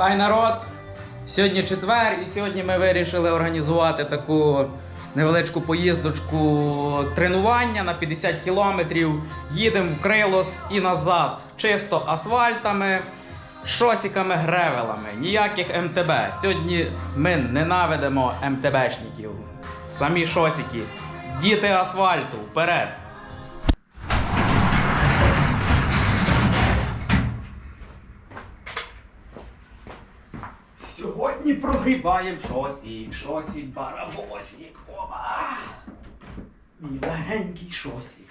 Хай народ! Сьогодні четвер, і сьогодні ми вирішили організувати таку невеличку поїздочку тренування на 50 кілометрів. Їдемо в Крилос і назад. Чисто асфальтами, шосиками, гревелами. Ніяких МТБ. Сьогодні ми ненавидимо МТБшників. Самі шосики. Діти асфальту. Вперед! Сьогодні прогріваємо шосік, шосік, барабосік, оба! Мій легенький шосік.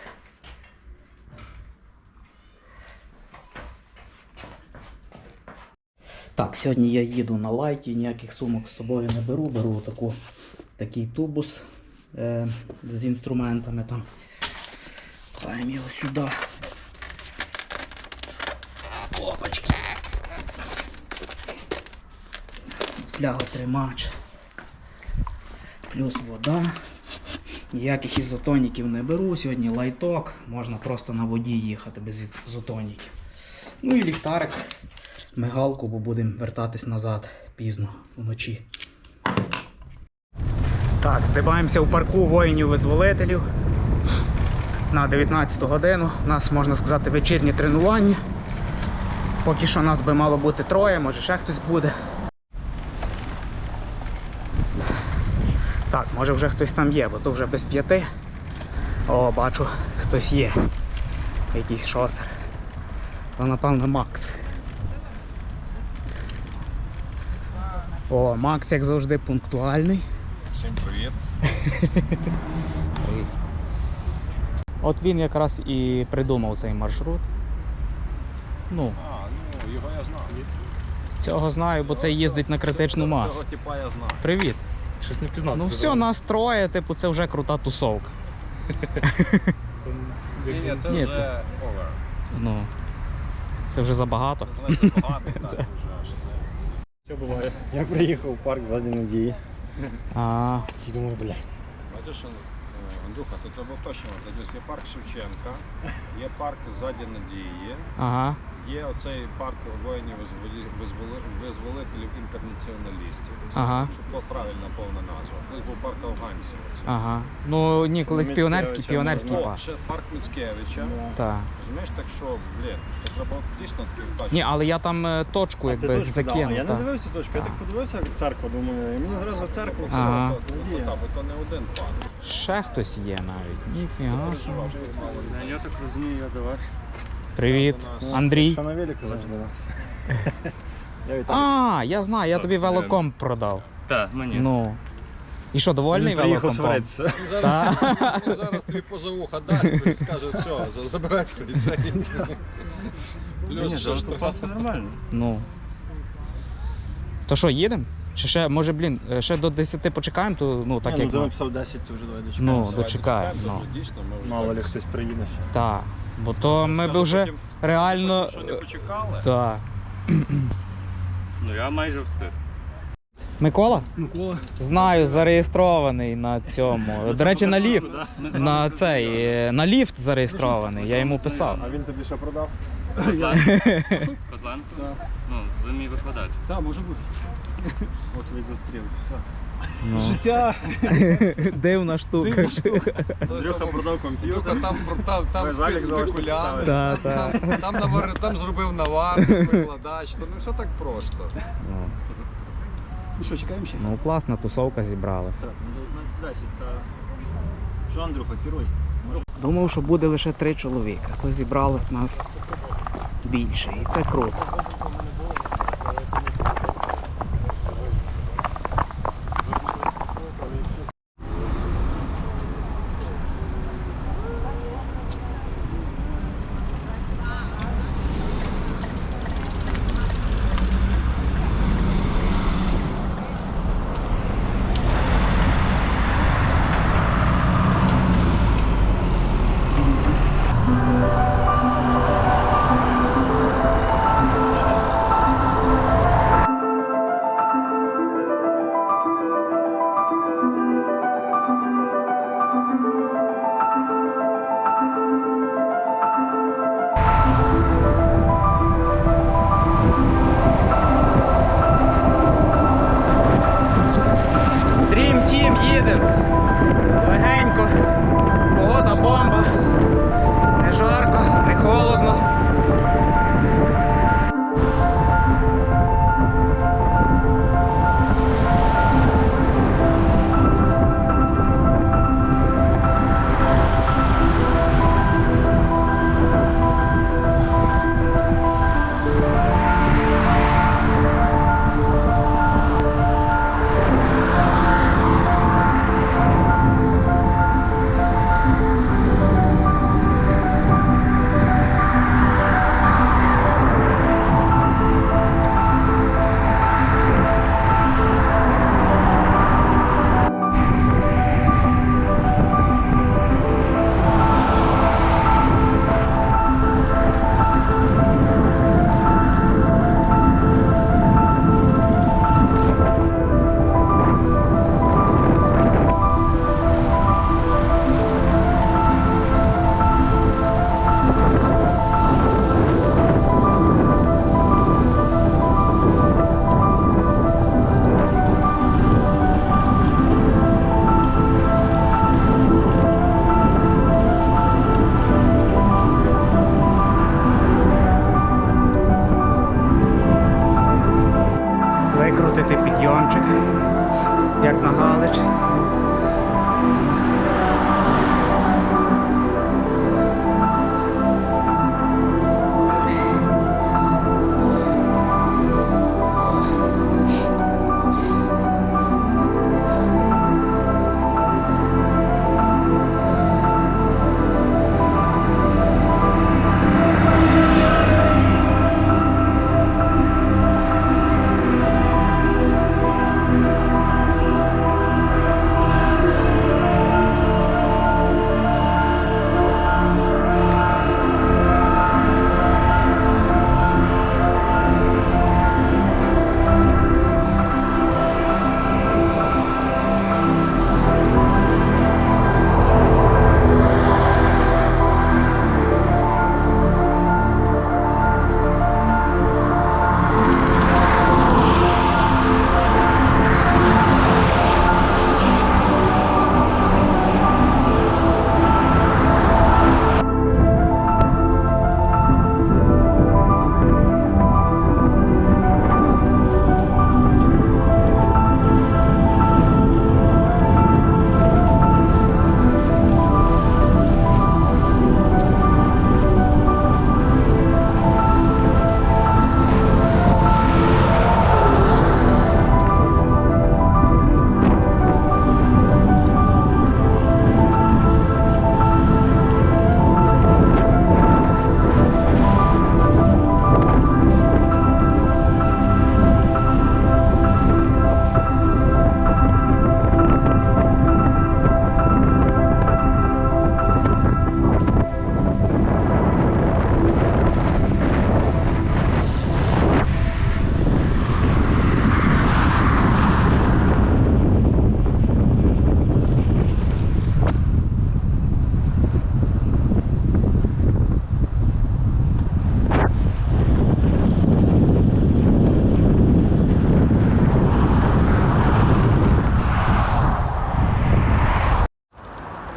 Так, сьогодні я їду на лайті, ніяких сумок з собою не беру, беру таку, такий тубус е, з інструментами там. Пхаємо його сюди. Фляготримач, плюс вода. Ніяких ізотоніків не беру. Сьогодні лайток, можна просто на воді їхати без ізотоніків. Ну і ліхтарик, мигалку, бо будемо вертатись назад пізно вночі. Так, здибаємося у парку воїнів-визволителів на 19 годину. У нас, можна сказати, вечірнє тренування. Поки що нас би мало бути троє, може ще хтось буде. Так, може вже хтось там є, бо то вже без п'яти. О, бачу, хтось є. Якийсь шосер. То напевно Макс. О, Макс, як завжди, пунктуальний. Всім привіт. Привіт. От він якраз і придумав цей маршрут. Ну, А, ну його я знаю. з цього знаю, бо це їздить на критичну Цього- масу. Цього типа я знаю. Привіт. Щось не пізнав. Ну все, нас троє, типу, це вже крута тусовка. Ні, ні, це Ні, вже овер. Ну, це вже забагато. Це багато, так вже аж це. Що буває? Я приїхав в парк ззаді надії. А, І думаю, бля. Бачиш, е, Андрюха, тут треба уточнювати. Десь є парк Шевченка, є парк ззаді Надії, ага, є оцей парк воїнів визволителів інтернаціоналістів. Це Ага. щоб правильна повна назва. Колись був парк афганців. оцей. ага. Ну ні, колись піонерський, піонерський О, парк. ще парк Міцкевича. Так. Розумієш, так що, блін, це треба дійсно такий бачити. Ні, але я там е, точку ти якби точку дав? А закинув. Я не та. дивився точку, я Так. подивився як церква, думаю, і мені зразу церква, все, Ага. То, то, то, надія. та, бо то не один парк. Ще хтось є навіть. Ніфіга собі. Я так розумію, я до вас. Привіт, Андрій. Що на велику завжди. Я вітаю. А, я знаю, я тобі велоком продав. Так, мені. Ну. І що, довольний Він приїхав велокомпом? сваритися. Зараз, зараз тобі позовуха дасть і скаже, все, за- забирай собі це. Плюс ще штраф. Нормально. Ну. То що, їдемо? Чи ще, може, блін, е, ще до 10 почекаємо, то ну так Ні, як. ну, ми- написав 10, то вже давай. Ну, дочекаємо. Чекаємо, Ну. вже Дійсно, ми вже Мало так ли хтось приїде ще. Так. Бо то ми скажу, би вже потім- реально. Що не почекали? Так. Ну я майже встиг. Микола? Микола. Знаю, зареєстрований на цьому. До речі, на ліфт. На цей е, на ліфт зареєстрований. Я йому писав. А він тобі що продав? Козлан? Так. Ну, ви мій викладач. Так, може бути. От ви зустрілися. Все. Ну. Життя. Дивна штука. Дивна штука. Андрюха продав комп'ютер. там, там, там спе- спекулянт, Та, та. там, навар, там зробив навар, викладач, то не все так просто. Ну, Ну що, чекаємо ще? Ну, класна тусовка зібралась. Так, ну 19.10, та... Що, Андрюха, керуй. Думав, що буде лише три чоловіка, то зібралось нас більше. І це круто.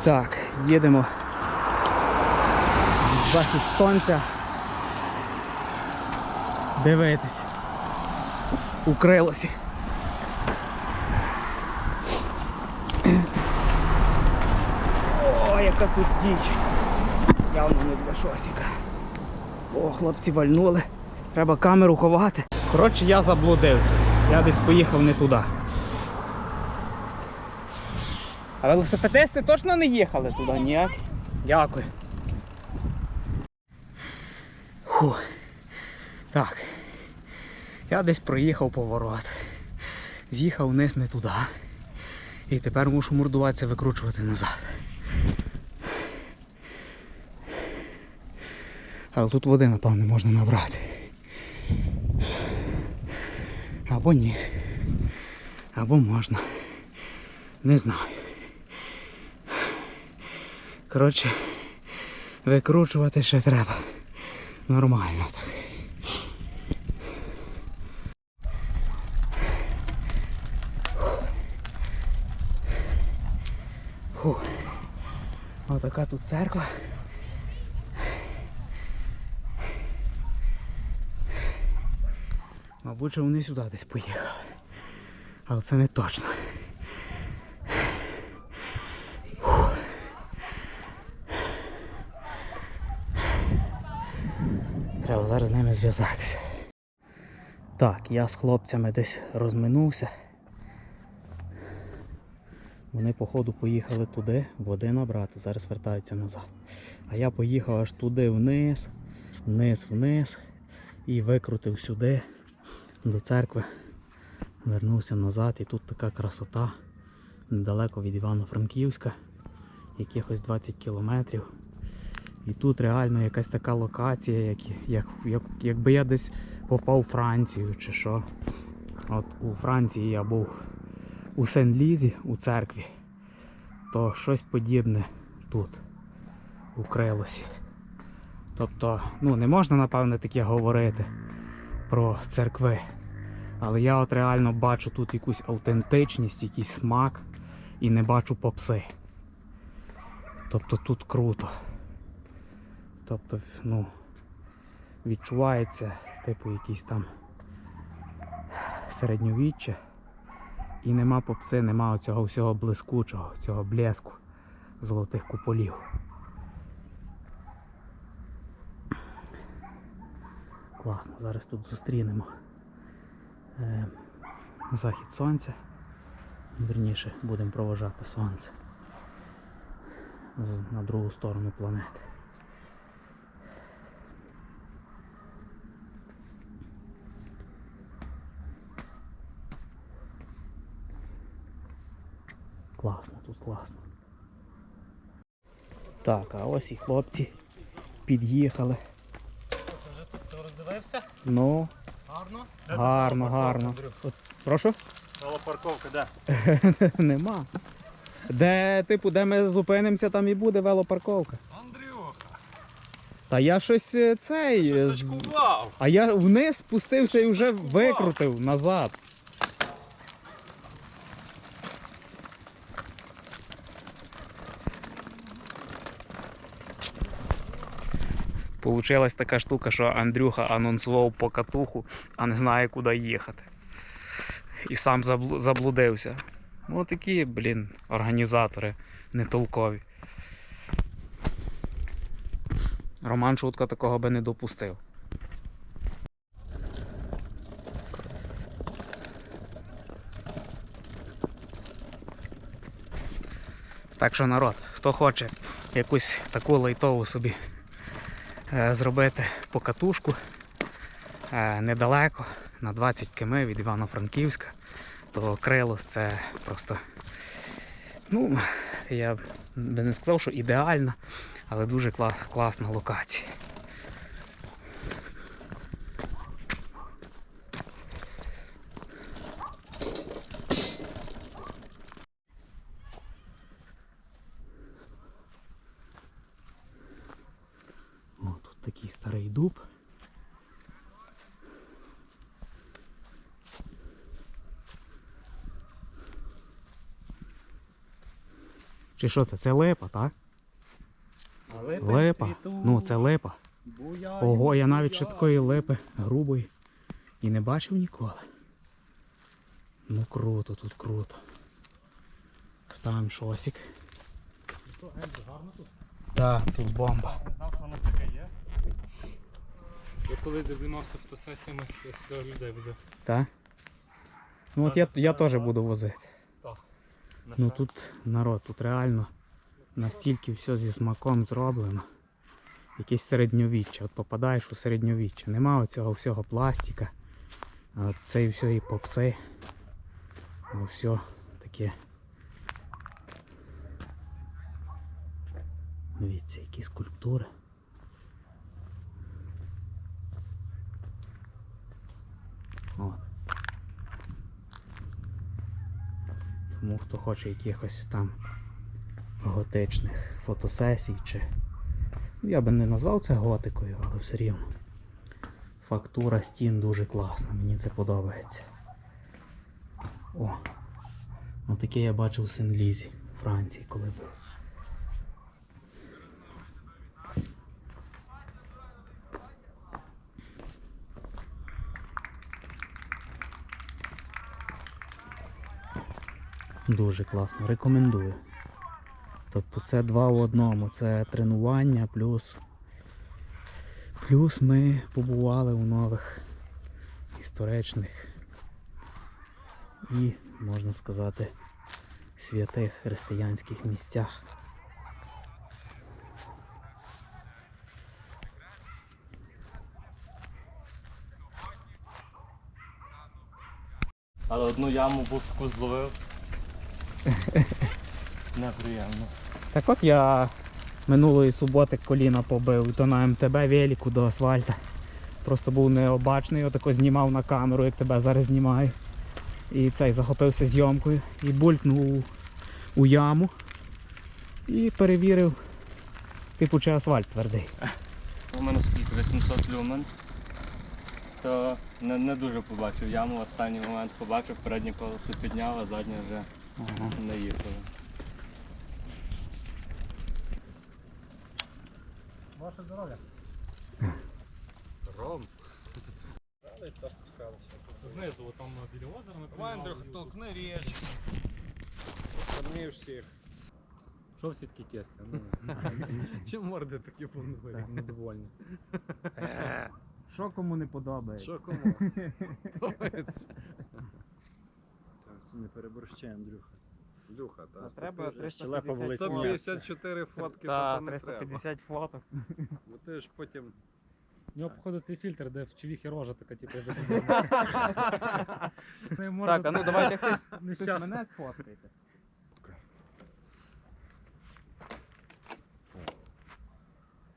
Так, їдемо. Захід сонця. Дивитись. Укрилося. О, яка тут діч. Явно не для шосіка. О, хлопці вальнули. Треба камеру ховати. Коротше, я заблудився. Я десь поїхав не туди. А велосипедисти точно не їхали туди, ні? Дякую. Фу. Так. Я десь проїхав поворот. З'їхав вниз не туди. І тепер мушу мордуватися викручувати назад. Але тут води, напевне, можна набрати. Або ні. Або можна. Не знаю. Коротше, викручувати ще треба. Нормально так. Фу. Отака тут церква. Мабуть, що вони сюди десь поїхали. Але це не точно. Треба зараз з ними зв'язатися. Так, я з хлопцями десь розминувся. Вони, походу, поїхали туди, води набрати, зараз вертаються назад. А я поїхав аж туди вниз, вниз, вниз і викрутив сюди до церкви. Вернувся назад і тут така красота. Недалеко від Івано-Франківська, якихось 20 кілометрів. І тут реально якась така локація, як, як, як, якби я десь попав у Францію чи що. От у Франції я був у Сен-Лізі у церкві, то щось подібне тут, у Крилосі. Тобто, ну не можна напевне таке говорити про церкви. Але я от реально бачу тут якусь автентичність, якийсь смак і не бачу попси. Тобто тут круто. Тобто, ну, відчувається, типу, якийсь там середньовіччя. І нема попси, нема цього всього блискучого, цього блеску золотих куполів. Класно, зараз тут зустрінемо е, захід сонця. Вірніше, будемо провожати сонце на другу сторону планети. Класно, тут класно. Так, а ось і хлопці під'їхали. Вже тут Все роздивився? Ну, Гарно? гарно, гарно. От, прошу? Велопарковка, де? Нема. Де, типу, де ми зупинимося, там і буде велопарковка. Андрюха, Та я щось е, цей. що з-? А я вниз спустився і вже викрутив назад. Получилась така штука, що Андрюха анонсував покатуху, а не знає, куди їхати. І сам заблудився. Ну такі, блін, організатори нетолкові. Роман Шутка такого би не допустив. Так що народ, хто хоче якусь таку лайтову собі зробити покатушку е, недалеко, на 20 км від Івано-Франківська, то Крилос це просто. Ну, я би не сказав, що ідеальна, але дуже кла- класна локація. О, тут такий старий дуб. Чи що це? Це липа, так? Липа. Ну, це липа. Ого, я навіть ще такої липи грубої і не бачив ніколи. Ну круто, тут круто. Ставимо шосик. Так, тут бомба. Знав, що у нас таке є. Я колись як займався фотосесіями, я сюди людей возив. Так? Ну от я, я теж буду возити. Так. Ну тут народ, тут реально настільки все зі смаком зроблено. Якесь середньовіччя. От попадаєш у середньовіччя. Нема оцього всього пластика. А от це і все і попси. А все таке. Дивіться, які скульптури. От. Тому хто хоче якихось там готичних фотосесій чи. Ну, Я би не назвав це готикою, але все рівно. Фактура стін дуже класна, мені це подобається. О! Отаке я бачив у Сен-Лізі у Франції, коли був. Дуже класно, рекомендую. Тобто це два в одному. Це тренування плюс. Плюс ми побували у нових історичних і, можна сказати, святих християнських місцях. Але одну яму був таку зловив. Неприємно. Так от я минулої суботи коліна побив, то на МТБ велику до асфальта. Просто був необачний, отако знімав на камеру, як тебе зараз знімаю. І цей захопився зйомкою і булькнув у яму. І перевірив, типу, чи асфальт твердий. У мене скільки 800 люмен. То не, не дуже побачив яму, в останній момент побачив, переднє колесо підняв, а заднє вже не їхало. Ваше здоров'я. Ром. Знизу, там біля озера ми і толкни річку. Кормив всіх. Що всі такі кислі? Ну, Чим морди такі понурі? недовольні. Що кому не подобається? Що кому? Подобається. Не переборщи, Андрюха. Так. Треба Щелепа 350 болить. фоток. 154 фотки, Та, то не треба. 350 фоток. Бо ти ж потім У нього, походу, цей фільтр, де в човіхі рожа така, типу, як Так, а ну давайте хтось, хтось мене сфоткайте.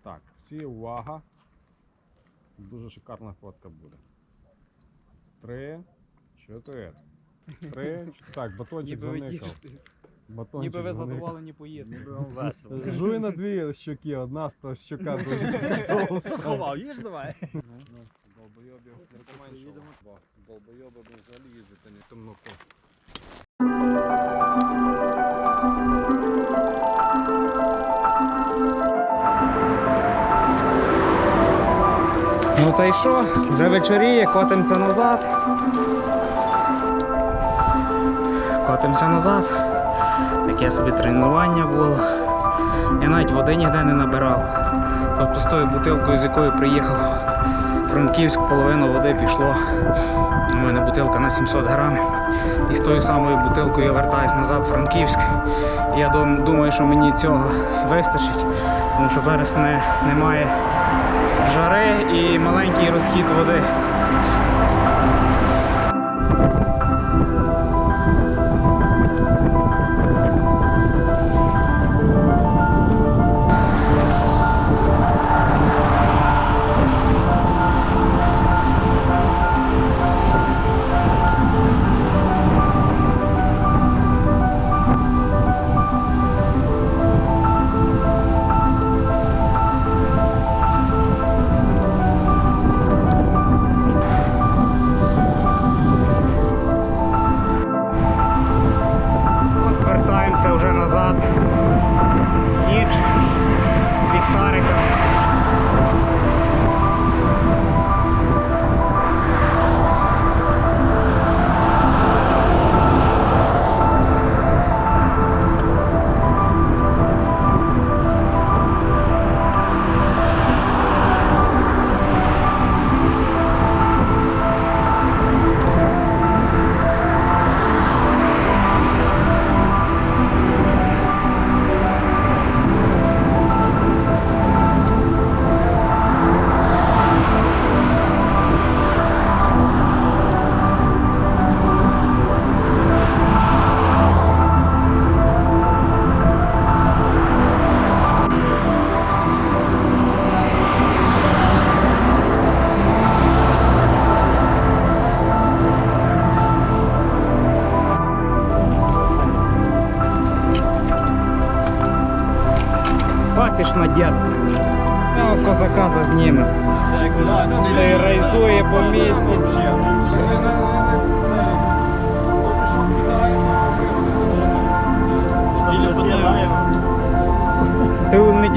Так, всі увага. Дуже шикарна фотка буде. Три, чотири. Три. Так, батончик Ніби ви заникав. тішитесь, Батончик ніби ви заникав. задоволені поїздки. Ніби вам весело. Жуй на дві щоки, одна з щока дуже сховав, їж давай. Долбойобів їдемо. Долбойоби б взагалі їздити не темноко. Ну та й що? Вже вечоріє, котимося назад. Котимося назад. Таке собі тренування було. Я навіть води ніде не набирав. Тобто з тою бутилкою, з якою приїхав Франківськ, половину води пішло. У мене бутилка на 700 грам. І з тою самою бутилкою я вертаюсь назад в Франківськ. Я думаю, що мені цього вистачить, тому що зараз не, немає жари і маленький розхід води.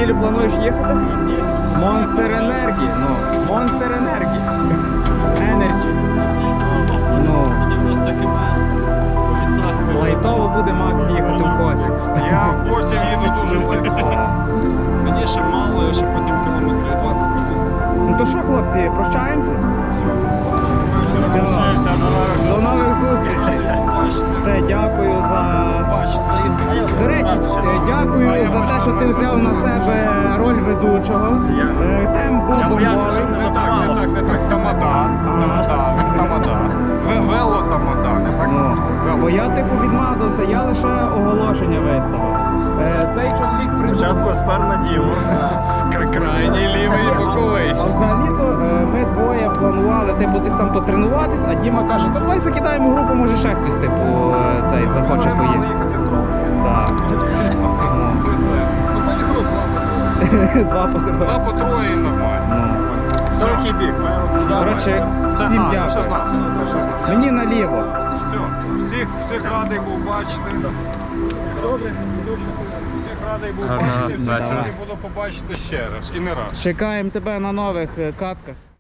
Неділю плануєш їхати? Монстер Енергі. Ну, Монстер Енергі. Енерджі. Ну, лайтово буде Макс їхати в косі. Я в косі їду дуже легко. Мені ще мало, я ще потім кілометрів 20 поїздив. Ну то що, хлопці, прощаємося? Все. Прощаємося до нових зустрічей. Все, дякую за. До речі, е, дякую за те, що ти взяв на себе роль ведучого. Е, Тем був боявся, що не так, не так, не так. Тамада. Тамада. Тамада. Вело тамада. Бо я типу відмазався, я лише оголошення виставив. Е, Цей чоловік придумав. Спочатку спер на діло. Крайній лівий боковий. А взагалі-то е, ми двоє планували типу десь там потренуватись, а Діма каже, та давай закидаємо групу, може ще хтось типу е, цей захоче поїхати. Так. Два по троє. Два по троє нормально. Ну. Що бік? Коротше, всім дякую. 16, 16. Мені наліво. Все, всіх, всіх радий був бачити. Добре, всіх радий був Гарного бачити, всіх вечора. радий буду побачити ще раз і не раз. Чекаємо тебе на нових е, катках.